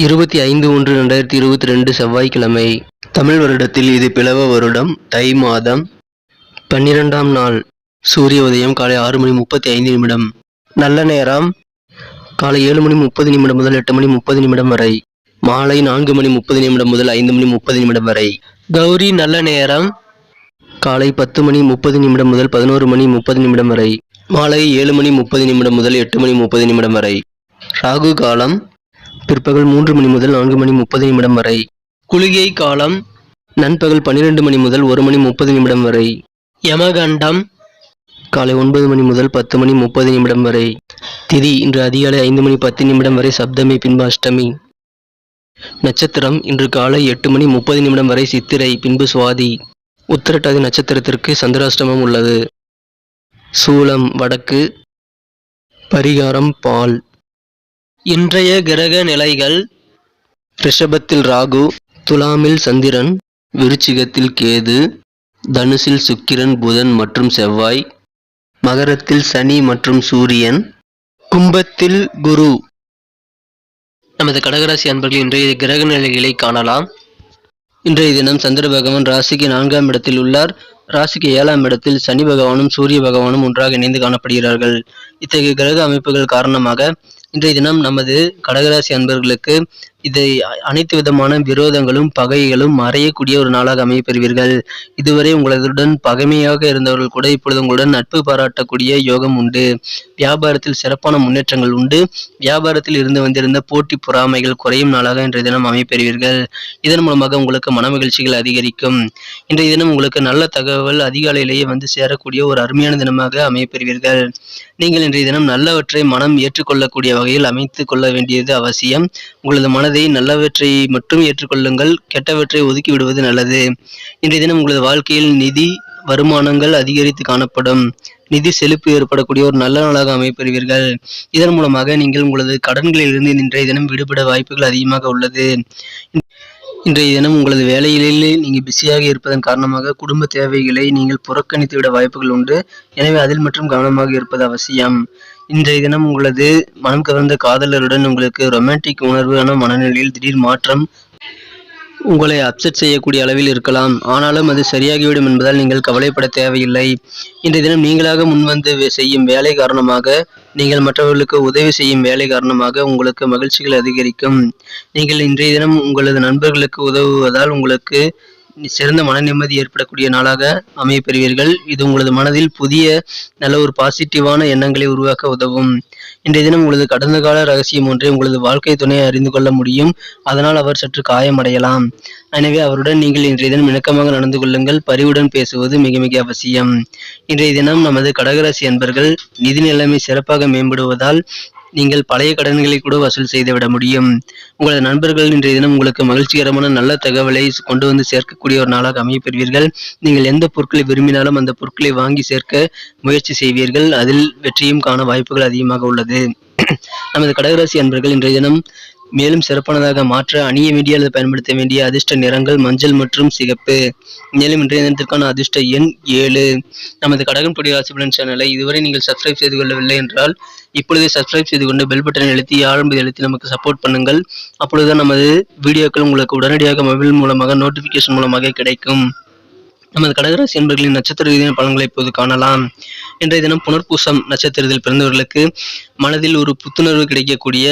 இருபத்தி ஐந்து ஒன்று ரெண்டாயிரத்தி இருபத்தி ரெண்டு செவ்வாய்க்கிழமை. தமிழ் வருடத்தில் இது பிளவ வருடம் தை மாதம் பன்னிரெண்டாம் நாள் சூரிய உதயம் காலை ஆறு மணி முப்பத்தி ஐந்து நிமிடம். நல்ல நேரம் காலை ஏழு மணி முப்பது நிமிடம் முதல் எட்டு மணி முப்பது நிமிடம் வரை. மாலை நான்கு மணி முப்பது நிமிடம் முதல் ஐந்து மணி முப்பது நிமிடம் வரை. கௌரி நல்ல நேரம் காலை பத்து மணி முப்பது நிமிடம் முதல் பதினோரு மணி முப்பது நிமிடம் வரை. மாலை ஏழு மணி முப்பது நிமிடம் முதல் எட்டு மணி முப்பது நிமிடம் வரை. ராகு காலம் பிற்பகல் மூன்று மணி முதல் நான்கு மணி முப்பது நிமிடம் வரை. குளிகை காலம் நண்பகல் பன்னிரெண்டு மணி முதல் ஒரு மணி முப்பது நிமிடம் வரை. யமகண்டம் காலை ஒன்பது மணி முதல் பத்து மணி முப்பது நிமிடம் வரை. திதி இன்று அதிகாலை ஐந்து மணி பத்து நிமிடம் வரை சப்தமி பின்பு அஷ்டமி நட்சத்திரம் இன்று காலை எட்டு மணி முப்பது நிமிடம் வரை சித்திரை பின்பு சுவாதி. உத்திரட்டாதி நட்சத்திரத்திற்கு சந்திராஷ்டமம் உள்ளது. சூலம் வடக்கு. பரிகாரம் பால். இன்றைய கிரக நிலைகள். ரிஷபத்தில் ராகு துலாமில் சந்திரன் விருச்சிகத்தில் கேது தனுசில் சுக்கிரன் புதன் மற்றும் செவ்வாய் மகரத்தில் சனி மற்றும் சூரியன் கும்பத்தில் குரு. நமது கடகராசி அன்பர்கள் இன்றைய கிரக நிலைகளை காணலாம். இன்றைய தினம் சந்திர பகவான் ராசிக்கு நான்காம் இடத்தில் உள்ளார். ராசிக்கு ஏழாம் இடத்தில் சனி பகவானும் சூரிய பகவானும் ஒன்றாக இணைந்து காணப்படுகிறார்கள். இத்தகைய கிரக அமைப்புகள் காரணமாக இன்றைய தினம் நமது கடகராசி அன்பர்களுக்கு இதை அனைத்து விதமான விரோதங்களும் பகைகளும் மறையக்கூடிய ஒரு நாளாக அமைய பெறுவீர்கள் இதுவரை உங்களுடன் பகைமையாக இருந்தவர்கள் கூட இப்பொழுது உங்களுடன் நட்பு பாராட்டக்கூடிய யோகம் உண்டு. வியாபாரத்தில் சிறப்பான முன்னேற்றங்கள் உண்டு. வியாபாரத்தில் இருந்து வந்திருந்த போட்டி பொறாமைகள் குறையும் நாளாக இன்றைய தினம் அமைப்பெறுவீர்கள் இதன் மூலமாக உங்களுக்கு மன மகிழ்ச்சிகள் அதிகரிக்கும். இன்றைய தினம் உங்களுக்கு நல்ல தகவல் அதிகாலையிலேயே வந்து சேரக்கூடிய ஒரு அருமையான தினமாக அமையப்பெறுவீர்கள். நீங்கள் இன்றைய தினம் நல்லவற்றை மனம் ஏற்றுக்கொள்ளக்கூடிய வகையில் அமைத்துக் கொள்ள வேண்டியது அவசியம். உங்களது மனதை நல்லவற்றை மட்டும் ஏற்றுக்கொள்ளுங்கள் கெட்டவற்றை ஒதுக்கிவிடுவது நல்லது. இன்றைய தினம் உங்களது வாழ்க்கையில் நிதி வருமானங்கள் அதிகரித்து காணப்படும். நிதி செழிப்பு ஏற்படக்கூடிய ஒரு நல்ல நாளாக அமைப்பெறுவீர்கள் இதன் மூலமாக நீங்கள் உங்களது கடன்களிலிருந்து இன்றைய தினம் விடுபட வாய்ப்புகள் அதிகமாக உள்ளது. இன்றைய தினம் உங்களது வேலையிலே நீங்கள் பிஸியாக இருப்பதன் காரணமாக குடும்ப தேவைகளை நீங்கள் புறக்கணித்து விட வாய்ப்புகள் உண்டு. எனவே அதில் மட்டும் கவனமாக இருப்பது அவசியம். இன்றைய தினம் உங்களது மனம் கவர்ந்த காதலருடன் உங்களுக்கு ரொமான்டிக் உணர்வான மனநிலையில் திடீர் மாற்றம் உங்களை அப்செட் செய்யக்கூடிய அளவில் இருக்கலாம். ஆனாலும் அது சரியாகிவிடும் என்பதால் நீங்கள் கவலைப்பட தேவையில்லை. இன்றைய தினம் நீங்களாக முன்வந்து செய்யும் வேலை காரணமாக நீங்கள் மற்றவர்களுக்கு உதவி செய்யும் வேலை காரணமாக உங்களுக்கு மகிழ்ச்சிகள் அதிகரிக்கும். நீங்கள் இன்றைய தினம் உங்களது நண்பர்களுக்கு உதவுவதால் உங்களுக்கு சிறந்த மன நிம்மதி ஏற்படக்கூடிய நாளாக அமைய பெறுவீர்கள். இது உங்களது மனதில் புதிய நல்ல ஒரு பாசிட்டிவான எண்ணங்களை உருவாக்க உதவும். இன்றைய தினம் உங்களது கடந்த கால ரகசியம் ஒன்றை உங்களது வாழ்க்கை துணையை அறிந்து கொள்ள முடியும். அதனால் அவர் சற்று காயமடையலாம். எனவே அவருடன் நீங்கள் இன்றைய தினம் இணக்கமாக நடந்து கொள்ளுங்கள். பரிவுடன் பேசுவது மிக மிக அவசியம். இன்றைய தினம் நமது கடகராசி அன்பர்கள் நிதி நிலைமை சிறப்பாக மேம்படுவதால் நீங்கள் பழைய கடன்களை கூட வசூல் செய்துவிட முடியும். உங்களது நண்பர்கள் இன்றைய தினம் உங்களுக்கு மகிழ்ச்சிகரமான நல்ல தகவலை கொண்டு வந்து சேர்க்கக்கூடிய ஒரு நாளாக அமையப்பெறுவீர்கள். நீங்கள் எந்த பொருட்களை விரும்பினாலும் அந்த பொருட்களை வாங்கி சேர்க்க முயற்சி செய்வீர்கள். அதில் வெற்றியும் காண வாய்ப்புகள் அதிகமாக உள்ளது. நமது கடகராசி அன்பர்கள் இன்றைய தினம் மேலும் சிறப்பானதாக மாற்ற அணிய வேண்டிய அல்லது பயன்படுத்த வேண்டிய அதிர்ஷ்ட நிறங்கள் மஞ்சள் மற்றும் சிகப்பு. மேலும் இன்றைய தினத்திற்கான அதிர்ஷ்ட எண் ஏழு. நமது கடகம் பொடி ராசி சேனலை இதுவரை நீங்கள் சப்ஸ்கிரைப் செய்து கொள்ளவில்லை என்றால் இப்பொழுதே சப்ஸ்கிரைப் செய்து கொண்டு பெல் பட்டனை அழுத்தி ஆரம்பி அழுத்தி நமக்கு சப்போர்ட் பண்ணுங்கள். அப்பொழுதுதான் நமது வீடியோக்கள் உங்களுக்கு உடனடியாக மொபைல் மூலமாக நோட்டிஃபிகேஷன் மூலமாக கிடைக்கும். நமது கடகராசி என்பர்களின் நட்சத்திர ரீதியான பலன்களை இப்போது காணலாம். இன்றைய தினம் புனர்பூசம் நட்சத்திரத்தில் பிறந்தவர்களுக்கு மனதில் ஒரு புத்துணர்வு கிடைக்கக்கூடிய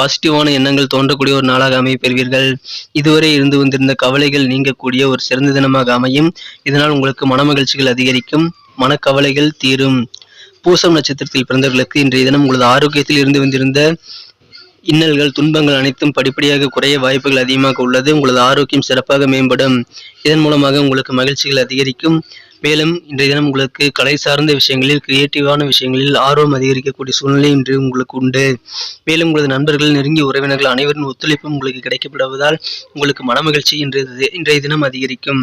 பாசிட்டிவான எண்ணங்கள் தோன்றக்கூடிய ஒரு நாளாக அமைய பெறுவீர்கள். இதுவரை இருந்து வந்திருந்த கவலைகள் நீங்கக்கூடிய ஒரு சிறந்த தினமாக அமையும். இதனால் உங்களுக்கு மனமகிழ்ச்சிகள் அதிகரிக்கும். மனக்கவலைகள் தீரும். பூசம் நட்சத்திரத்தில் பிறந்தவர்களுக்கு இன்றைய தினம் உங்களது ஆரோக்கியத்தில் இருந்து வந்திருந்த இன்னல்கள் துன்பங்கள் அனைத்தும் படிப்படியாக குறைய வாய்ப்புகள் அதிகமாக உள்ளது. உங்களது ஆரோக்கியம் சிறப்பாக மேம்படும். இதன் மூலமாக உங்களுக்கு மகிழ்ச்சிகள் அதிகரிக்கும். மேலும் இன்றைய தினம் உங்களுக்கு கலை சார்ந்த விஷயங்களில் கிரியேட்டிவான விஷயங்களில் ஆர்வம் அதிகரிக்கக்கூடிய சூழ்நிலை இன்று உங்களுக்கு உண்டு. மேலும் உங்களது நண்பர்கள் நெருங்கிய உறவினர்கள் அனைவரின் ஒத்துழைப்பும் உங்களுக்கு கிடைக்கப்படுவதால் உங்களுக்கு மனமகிழ்ச்சி இன்றைய இன்றைய தினம் அதிகரிக்கும்.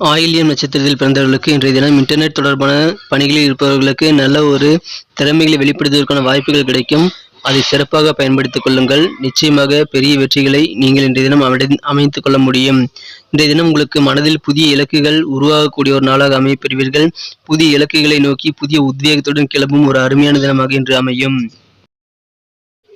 ஆயிலியம் நட்சத்திரத்தில் பிறந்தவர்களுக்கு இன்றைய தினம் இன்டர்நெட் தொடர்பான பணிகளில் இருப்பவர்களுக்கு நல்ல ஒரு திறமைகளை வெளிப்படுத்துவதற்கான வாய்ப்புகள் கிடைக்கும். அதை சிறப்பாக பயன்படுத்திக் கொள்ளுங்கள். நிச்சயமாக பெரிய வெற்றிகளை நீங்கள் இன்றைய தினம் அமை அமைத்துக் கொள்ள முடியும். இன்றைய தினம் உங்களுக்கு மனதில் புதிய இலக்குகள் உருவாகக்கூடிய ஒரு நாளாக அமையப்பெறுவீர்கள் புதிய இலக்குகளை நோக்கி புதிய உத்வேகத்துடன் கிளம்பும் ஒரு அருமையான தினமாக இன்று அமையும்.